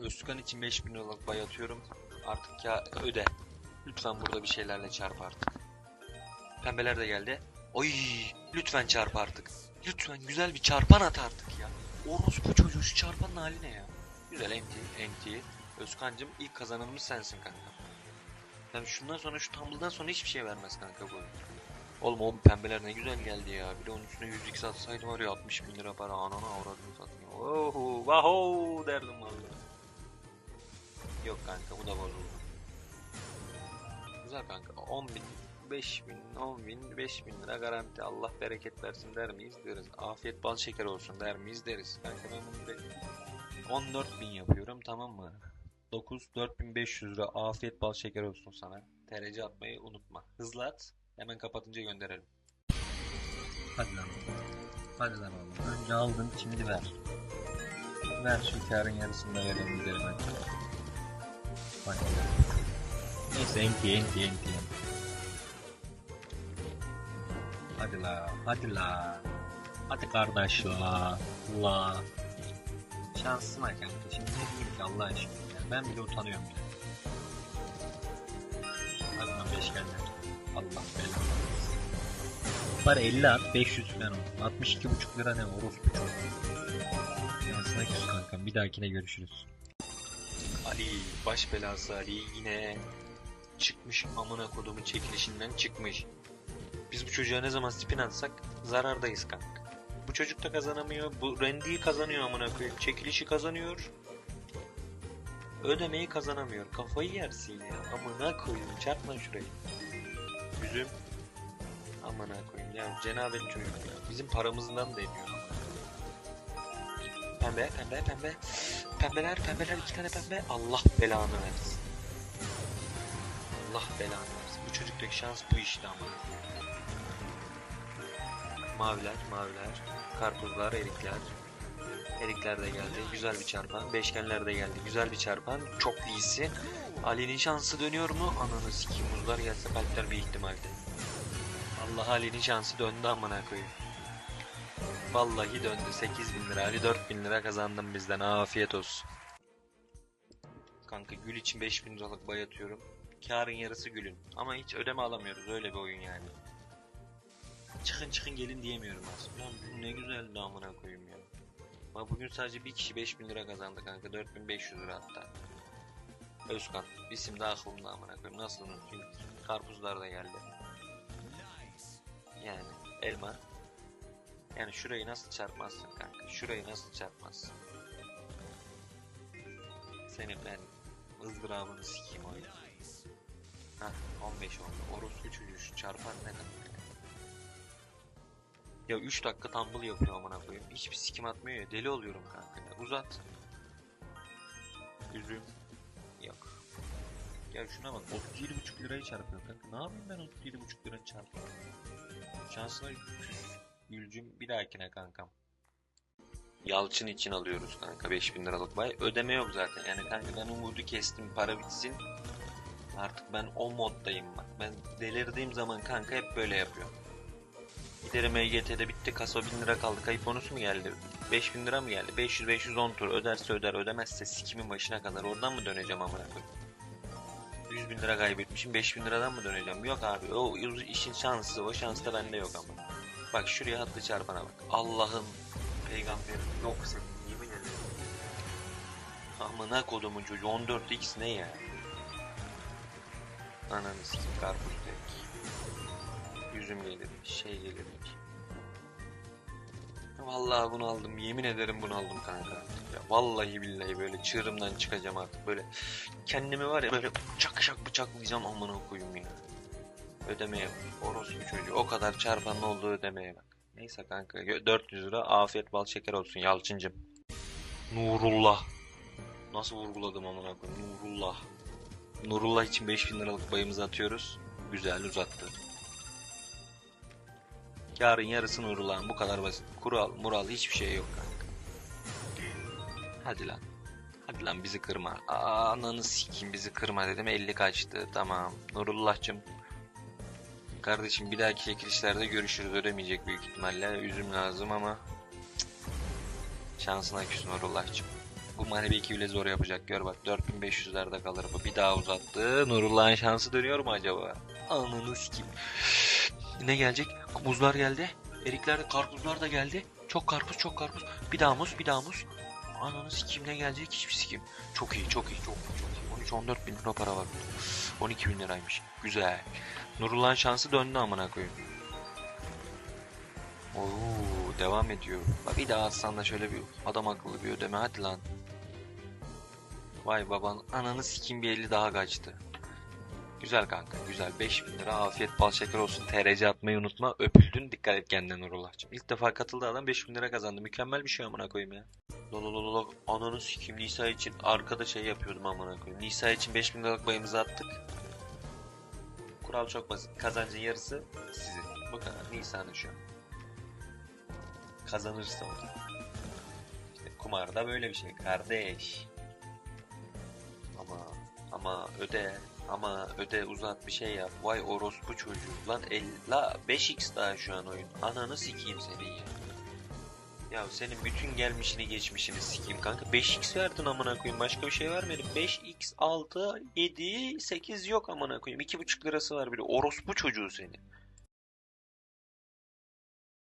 Özkan için 5000 liralık bay atıyorum. Artık ya öde. Lütfen burada bir şeylerle çarp artık. Pembeler de geldi. Oy, lütfen çarp artık. Lütfen güzel bir çarpan at artık ya. Orospu çocuğu şu çarpanın hali ne ya? Güzel enti, enti. Özkancım ilk kazananımız sensin kanka. Yani şundan sonra şu tumble'dan sonra hiçbir şey vermez kanka bu. Oğlum o pembeler ne güzel geldi ya. Bir de onun üstüne 100x atsaydım var ya 60 bin lira para anana avradını satayım. Oho vaho derdim valla. Yok kanka bu da bozuldu. Güzel kanka 10 bin 5 bin 10 bin 5 bin lira garanti Allah bereket versin der miyiz deriz. Afiyet bal şeker olsun der miyiz deriz. Kanka ben bunu direkt 14 bin yapıyorum tamam mı? 9 4500 lira afiyet bal şeker olsun sana. TRC atmayı unutma. Hızlı at. Hemen kapatınca gönderelim. Hadi lan. Hadi lan oğlum. Önce aldın şimdi ver. Ver şu karın yarısını da verelim gidelim hadi. Bak. Neyse enti enti enti. Hadi la hadi la. Hadi kardeş la. La. Şansıma kanka şimdi ne diyeyim ki Allah aşkına ya. Ben bile utanıyorum ya. Hadi lan beş geldi. Allah belanı. Bari 50 at 500 falan olsun. 62,5 lira ne orospu çocuğu. Yansına küs kankam bir dahakine görüşürüz. Ali baş belası Ali yine çıkmış amına kodumun çekilişinden çıkmış. Biz bu çocuğa ne zaman spin atsak zarardayız kanka. Bu çocuk da kazanamıyor. Bu Randy'yi kazanıyor amına koyayım. Çekilişi kazanıyor. Ödemeyi kazanamıyor. Kafayı yersin ya. Amına koyayım. Çarpma şurayı. Üzüm. Amına koyayım. Ya cenabet çocuk ya. Bizim paramızdan da ediyor. Pembe, pembe, pembe. Pembeler, pembeler. iki tane pembe. Allah belanı versin. Allah belanı versin. Bu çocuktaki şans bu işte ama. Maviler, maviler. Karpuzlar, erikler. Erikler de geldi. Güzel bir çarpan. Beşgenler de geldi. Güzel bir çarpan. Çok iyisi. Ali'nin şansı dönüyor mu? Ananı sikeyim. Muzlar gelse kalpler bir ihtimalde. Allah Ali'nin şansı döndü amına koyayım. Vallahi döndü. 8000 lira. Ali 4000 lira kazandım bizden. Afiyet olsun. Kanka gül için 5000 liralık bay atıyorum. Karın yarısı gülün. Ama hiç ödeme alamıyoruz. Öyle bir oyun yani. Çıkın çıkın gelin diyemiyorum aslında. Lan ne güzeldi amına koyayım ya. Bak bugün sadece bir kişi 5000 lira kazandı kanka. 4500 lira hatta. Özkan. İsim de aklımda amına koyayım. Nasıl unutayım? Karpuzlar da geldi. Yani elma. Yani şurayı nasıl çarpmazsın kanka? Şurayı nasıl çarpmazsın? Senin ben ızdırabını sikeyim oyunu. Hah 15 oldu. Orospu çocuğu şu çarpan ne demek ya? Ya 3 dakika tumble yapıyor amına koyayım. Hiçbir sikim atmıyor ya. Deli oluyorum kanka ya. Uzat. Üzüm. Yok. Ya şuna bak 37,5 lirayı çarpıyor kanka. Ne yapayım ben 37,5 lirayı çarpıyor? Şansına küs. Gülcüm bir dahakine kankam. Yalçın için alıyoruz kanka 5000 liralık bay. Ödeme yok zaten. Yani kanka ben umudu kestim para bitsin. Artık ben o moddayım bak. Ben delirdiğim zaman kanka hep böyle yapıyorum. Giderim EGT'de bitti kasa 1000 lira kaldı. Kayıp bonus mu geldi? 5000 lira mı geldi? 500 510 tur öderse öder ödemezse sikimin başına kadar oradan mı döneceğim amına koyayım? 100 bin lira kaybetmişim 5000 liradan mı döneceğim? Yok abi o işin şansı o şans da bende yok ama. Bak şuraya hatlı çarpana bak. Allah'ın peygamberin yoksa yemin ederim. Amına kodumun çocuğu 14x ne ya? Ananı sikim karpuz dedik. Yüzüm gelir, şey gelir. Vallahi bunu aldım. Yemin ederim bunu aldım kanka. Ya vallahi billahi böyle çığırımdan çıkacağım artık. Böyle kendimi var ya böyle çak şak bıçaklayacağım amına koyayım ya. Ödemeye bak. Orospu çocuğu. O kadar çarpanlı olduğu ödemeye bak. Neyse kanka. gö- 400 lira afiyet bal şeker olsun Yalçıncım. Nurullah. Nasıl vurguladım amına koyayım. Nurullah. Nurullah için 5000 liralık bayımızı atıyoruz. Güzel uzattı. Yarın yarısı Nurullah'ın bu kadar basit. Kural, mural hiçbir şey yok kanka. Hadi lan. Hadi lan bizi kırma. Aa, ananı sikeyim bizi kırma dedim 50 kaçtı. Tamam. Nurullah'cım. Kardeşim bir dahaki çekilişlerde görüşürüz. Ödemeyecek büyük ihtimalle. Üzüm lazım ama. Şansına küs Nurullah'cım. bu manevi 2 bile zor yapacak. Gör bak 4500'lerde kalır bu. Bir daha uzattı. Nurullah'ın şansı dönüyor mu acaba? Ananı sikeyim. Ne gelecek? Muzlar geldi. Erikler de karpuzlar da geldi. Çok karpuz çok karpuz. Bir daha muz bir daha muz. Ananı sikeyim ne gelecek hiçbir sikeyim. Çok iyi çok iyi çok iyi. çok iyi. 13-14 bin lira para var. 12 bin liraymış. Güzel. Nurullah'ın şansı döndü amına koyayım. Oo, devam ediyor. Bak bir daha atsan da şöyle bir adam akıllı bir ödeme hadi lan. Vay baban ananı sikeyim bir 50 daha kaçtı. Güzel kanka güzel 5000 lira afiyet bal şeker olsun TRC atmayı unutma öpüldün dikkat et kendine Nurullah'cığım. İlk defa katıldı adam 5000 lira kazandı mükemmel bir şey amına koyayım ya. Lololololol ananı sikeyim Nisa için arkada şey yapıyordum amına koyayım. Nisa için 5000 liralık bayımızı attık. Kural çok basit kazancın yarısı sizin. Bu kadar Nisa'nın şu an. Kazanırsa o. İşte kumarda böyle bir şey kardeş. Ama ama öde ama öde uzat bir şey yap. Vay orospu çocuğu. Lan el, la 5x daha şu an oyun. Ananı sikeyim senin ya. Ya senin bütün gelmişini geçmişini sikeyim kanka. 5x verdin amına koyayım. Başka bir şey vermedin. 5x 6 7 8 yok amına koyayım. 2,5 lirası var bile. Orospu çocuğu seni.